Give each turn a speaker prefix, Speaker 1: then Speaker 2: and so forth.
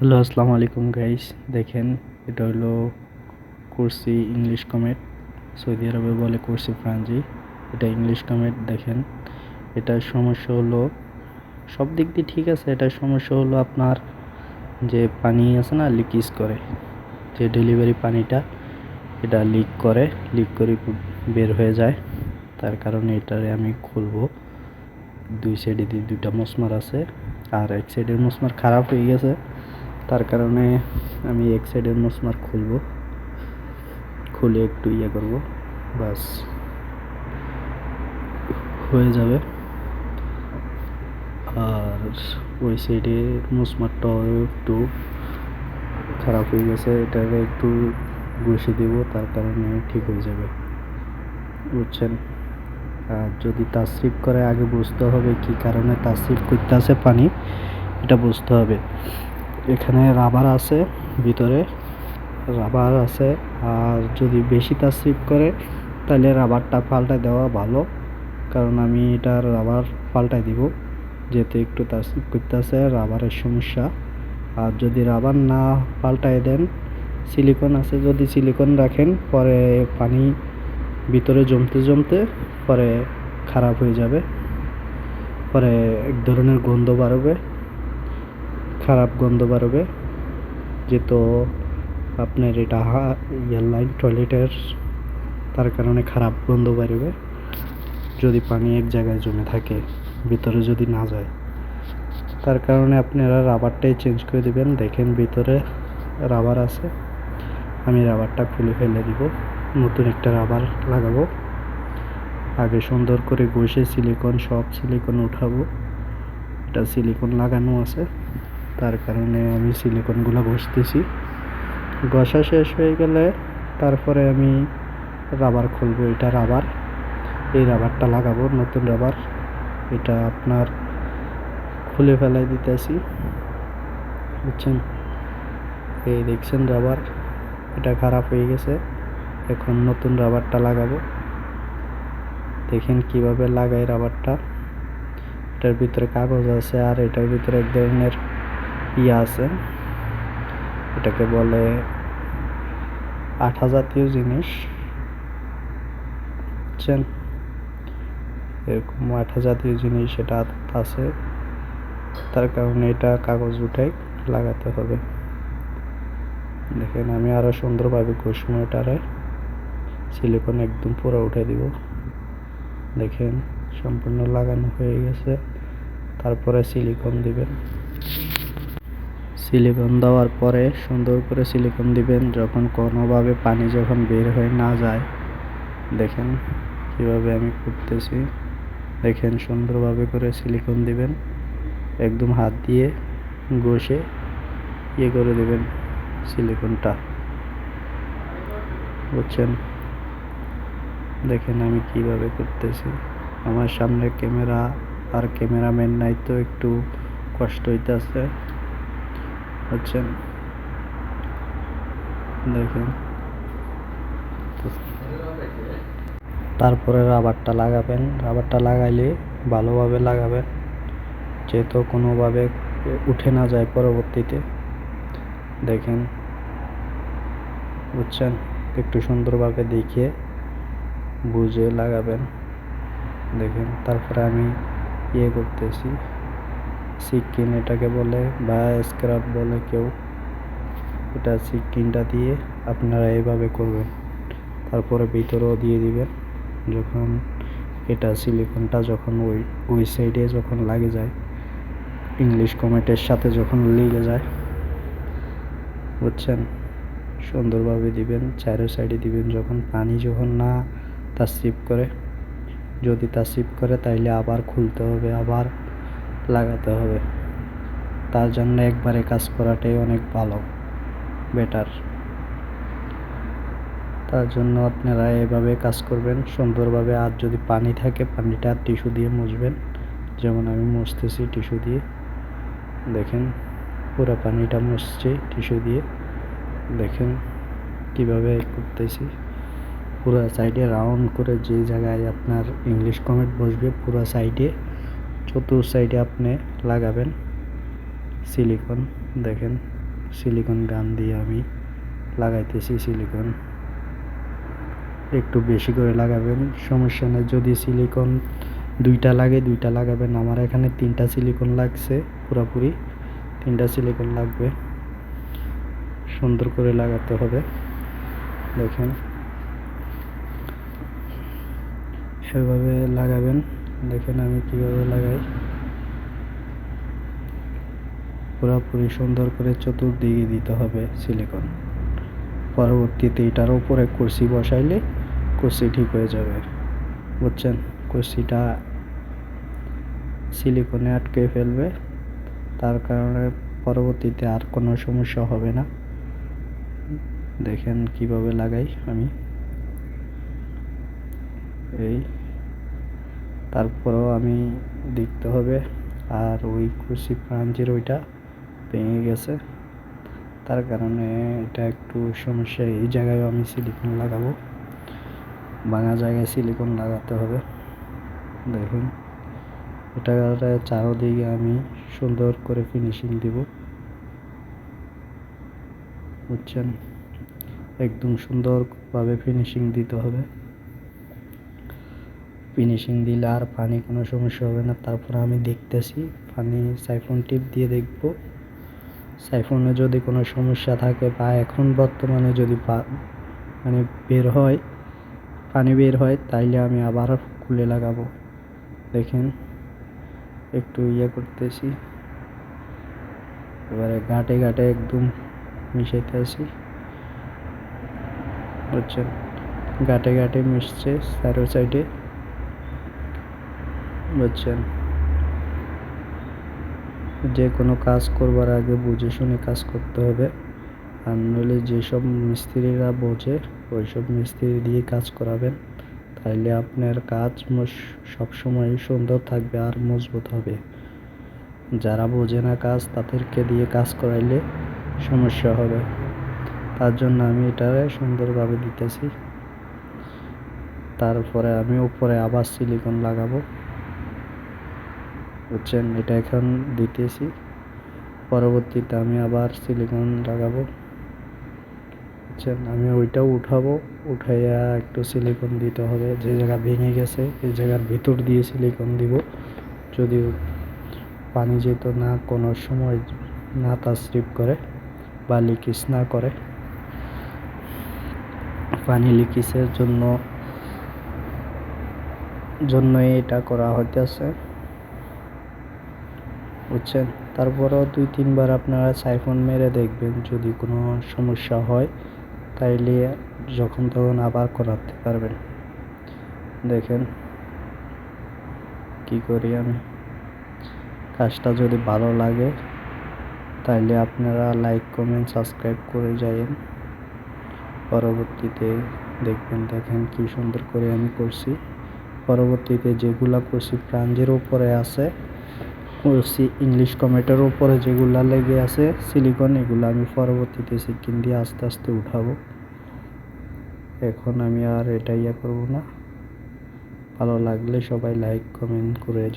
Speaker 1: Hello, আসসালামু আলাইকুম guys দেখেন, এটা হলো কুরসি ইংলিশ কমেট। সৌদি আরবে বলে কুরসি ফ্রাঞ্জি। এটা ইংলিশ কমেট, দেখেন। এটার সমস্যা হলো, সব দিক দিয়ে ঠিক আছে। এটার সমস্যা হলো আপনার যে পানি আছে না লিকেজ করে। যে ডেলিভারি পানিটা, এটা লিক করে। লিক করে বের হয়ে যায়। তার কারণে এটারে আমি খুলবো। দুই সাইডে দিয়ে দুইটা মশমার আছে। আর এক সাইডের মশমার খারাপ হয়ে গেছে। তার কারণে আমি এক সাইডের মশমার খুলবো। খুলে একটু ইয়ে করব। বাস। হয়ে যাবে। আর ওই সাইডের মশমারটাও একটু খারাপ হয়ে গেছে। এটাকে একটু ঘষে দেব, তার কারণে ঠিক হয়ে যাবে। বুঝছেন? আর যদি তাসরিফ করে, আগে বুঝতে হবে কি কারণে তাসরিফ করতে আছে পানি, এটা বুঝতে হবে। এখানে রাবার আছে, ভিতরে রাবার আছে, আর যদি বেশি তাসরিফ করে, তাহলে রাবারটা পাল্টায় দেওয়া ভালো, কারণ আমি এটার রাবার পাল্টাই দিব, যেহেতু একটু তাসরিফ করতে আছে রাবারের সমস্যা। আর যদি রাবার না পাল্টায় দেন সিলিকন আছে, যদি সিলিকন রাখেন, পরে পানি ভিতরে জমতে জমতে পরে খারাপ হয়ে যাবে, পরে এক ধরনের গন্ধ বাড়বে। খারাপ গন্ধ বাড়বে যেহেতু আপনার এটা লাইন টয়লেটের তার কারণে খারাপ গন্ধ বাড়বে যদি পানি এক জায়গায় জমে থাকে, ভিতরে যদি না যায়, তার কারণে আপনারা রাবারটাই চেঞ্জ করে দেবেন। দেখেন ভিতরে রাবার আছে, আমি রাবারটা খুলে ফেলে দিব, নতুন একটা রাবার লাগাবো। আগে সুন্দর করে ঘষে সিলিকন সব সিলিকন উঠাবো, এটা সিলিকন লাগানো আছে। তার কারণে আমি সিলিকনগুলো বসতেছি। ঘষা শেষ হয়ে গেলে তারপরে আমি রাবার খুলবো, এটা রাবার এই রাবারটা লাগাবো, নতুন রাবার এটা আপনার খুলে ফেলাই দিতেছি। বুঝছেন? এই দেখছেন রাবার এটা খারাপ হয়ে গেছে। এখন নতুন রাবারটা লাগাবো। দেখেন কীভাবে লাগাই রাবারটা এটার ভিতরে কাগজ আছে আর এটার ভিতরে এক ধরনের ইয়ে আছে। এটাকে বলে আঠা জাতীয় জিনিস। বুঝছেন এরকম আঠা জাতীয় জিনিস এটা আছে। তার কারণে এটা কাগজ উঠাই লাগাতে হবে। দেখেন, আমি আরও সুন্দরভাবে এটারে সিলিকন একদম পুরো উঠে দিব। দেখেন, সম্পূর্ণ লাগানো হয়ে গেছে। তারপরে সিলিকন দিবেন। সিলিকন দেওয়ার পরে সুন্দর করে সিলিকন দিবেন, যখন কোনোভাবে পানি যখন বের হয়ে না যায়। দেখেন কীভাবে আমি করতেছি দেখেন সুন্দরভাবে করে সিলিকন দিবেন। একদম হাত দিয়ে ঘষে ইয়ে করে দেবেন সিলিকনটা। বুঝছেন? দেখেন আমি কীভাবে করতেছি। আমার সামনে ক্যামেরা আর ক্যামেরাম্যান নাই তো একটু কষ্ট হইতেছে। বুঝছেন দেখেন। তারপরে রাবারটা লাগাবেন। রাবারটা লাগাইলে ভালোভাবে লাগাবেন, যেহেতু কোনোভাবে উঠে না যায় পরবর্তীতে। দেখেন, বুঝছেন? একটু সুন্দরভাবে দেখিয়ে বুঝে লাগাবেন। দেখেন, তারপরে আমি ইয়ে করতেছি। সিকিন এটাকে বলে বা স্ক্রাব বলে কেউ। এটা সিকিনটা দিয়ে আপনারা এইভাবে করবেন। তারপরে ভিতরেও দিয়ে দিবেন। যখন এটা সিলিকনটা যখন ওই ওই সাইডে যখন লাগে যায় ইংলিশ কমেটের সাথে যখন লেগে যায়, বুঝছেন? সুন্দরভাবে দিবেন, চারো সাইডে দিবেন। যখন পানি যখন না তাসরিপ করে, যদি তাসরিপ করে তাইলে আবার খুলতে হবে, আবার লাগাতে হবে। তার জন্য একবারে কাজ করাটাই অনেক ভালো, বেটার। তার জন্য আপনারা এভাবে কাজ করবেন, সুন্দরভাবে। আর যদি পানি থাকে, পানিটা টিস্যু দিয়ে মুছবেন। যেমন আমি মুছতেছি টিস্যু দিয়ে। দেখেন, পুরো পানিটা মুছছে টিস্যু দিয়ে। দেখেন কীভাবে করতেছি। পুরো সাইডে রাউন্ড করে যে জায়গায় আপনার ইংলিশ কমেন্ট বসবে, পুরো সাইডে চতুর সাইডে আপনি লাগাবেন। সিলিকন, দেখেন, সিলিকন গান দিয়ে আমি লাগাইতেছি সিলিকন। একটু বেশি করে লাগাবেন, সমস্যা নেই। যদি সিলিকন দুইটা লাগে, দুইটা লাগাবেন। আমার এখানে তিনটা সিলিকন লাগছে, পুরোপুরি তিনটা সিলিকন লাগবে। সুন্দর করে লাগাতে হবে। দেখেন, এভাবে লাগাবেন। দেখেন আমি কীভাবে লাগাই। পুরোপুরি সুন্দর করে চতুর্দিকে দিতে হবে সিলিকন পরবর্তীতে এটার উপরে কুর্সি বসাইলে কুর্সি ঠিক হয়ে যাবে। বুঝছেন? কুর্সিটা সিলিকনে আটকে ফেলবে। তার কারণে পরবর্তীতে আর কোনো সমস্যা হবে না। দেখেন কীভাবে লাগাই আমি। এই তারপরেও আমি দেখতে হবে। আর ওই কুর্সি প্রাঞ্জের ওইটা ভেঙে গেছে। তার কারণে এটা একটু সমস্যা। এই জায়গায় আমি সিলিকন লাগাবো। ভাঙা জায়গায় সিলিকন লাগাতে হবে। দেখুন। এটা চারোদিকে আমি সুন্দর করে ফিনিশিং দিব। বুঝছেন? একদম সুন্দরভাবে ফিনিশিং দিতে হবে। ফিনিশিং দিলে আর পানি কোনো সমস্যা হবে না। তারপর আমি দেখতেছি পানি সাইফোন টিপ দিয়ে দেখব। সাইফোনে যদি কোনো সমস্যা থাকে বা এখন বর্তমানে যদি মানে বের হয় পানি বের হয়, তাইলে আমি আবার খুলে লাগাবো। দেখেন, একটু ইয়ে করতেছি। এবারে ঘাটে ঘাটে একদম মিশাইতে আসি বুঝছেন? ঘাটে ঘাটে মিশছে, চারো সাইডে বুঝছেন? যে কোনো কাজ করবার আগে বুঝে শুনে কাজ করতে হবে। আর নইলে যেসব মিস্ত্রিরা বোঝে, ওইসব মিস্ত্রি দিয়ে কাজ করাবেন। তাইলে আপনার কাজ সবসময় সুন্দর থাকবে আর মজবুত হবে। যারা বোঝে না কাজ, তাদেরকে দিয়ে কাজ করাইলে সমস্যা হবে। তার জন্য আমি এটারে সুন্দরভাবে দিতেছি। তারপরে আমি উপরে আবার সিলিকন লাগাবো। বুঝছেন? এটা এখন দিতেছি। পরবর্তীতে আমি আবার সিলিকন লাগাবো। বুঝছেন? আমি ওইটাও উঠাবো। উঠাইয়া একটু সিলিকন দিতে হবে। যে জায়গা ভেঙে গেছে, এই জায়গার ভিতর দিয়ে সিলিকন দিব। যদি পানি যেত না কোনো সময় না তাস্রিপ করে বা লিকিস না করে। পানি লিকিসের জন্য, জন্যই এটা করা হইতেছে। বুঝছেন? তারপরও দুই, তিনবার আপনারা সাইফোন মেরে দেখবেন যদি কোনো সমস্যা হয়, তাইলে যখন তখন আবার করাতে পারবেন। দেখেন কি করি আমি। কাজটা যদি ভালো লাগে, তাইলে আপনারা লাইক, কমেন্ট, সাবস্ক্রাইব করে যাইন পরবর্তীতে দেখবেন, দেখেন কি সুন্দর করে আমি করছি। পরবর্তীতে যেগুলা করছি প্রাঞ্জের উপরে আছে ইংলিশ কমেটার উপরে যেগুলা লেগে আছে সিলিকন এগুলো আমি পরবর্তীতে সিকিন দিয়ে আস্তে আস্তে উঠাবো। এখন আমি আর এটা ইয়ে করব না। ভালো লাগলে সবাই লাইক কমেন্ট করে